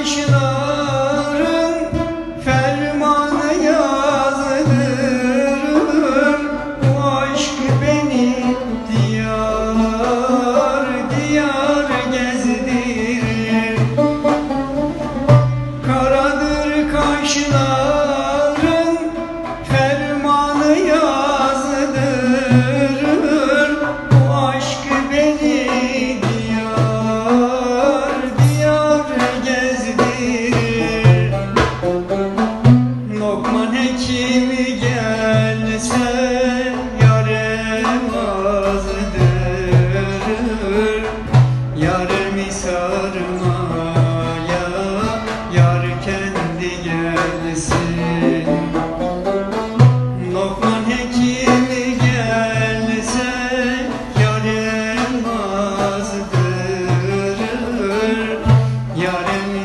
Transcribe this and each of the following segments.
Kışların fermanı yazılır Bu aşk beni diyar diyar gezdirir. Karadır kaşlar kim gelse yaramaz dönür Yarımı sarmaya yar kendi gelsin. Lokman hekim gelse yaramaz dönür Yarımı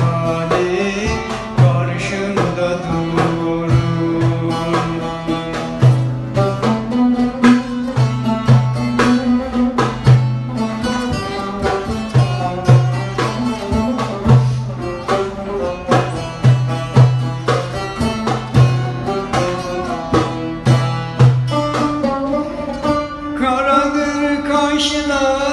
Karadır